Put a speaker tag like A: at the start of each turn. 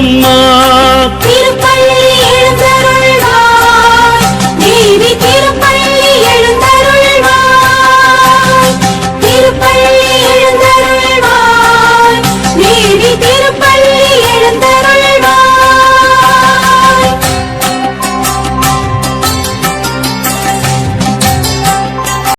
A: தேடுதம்மா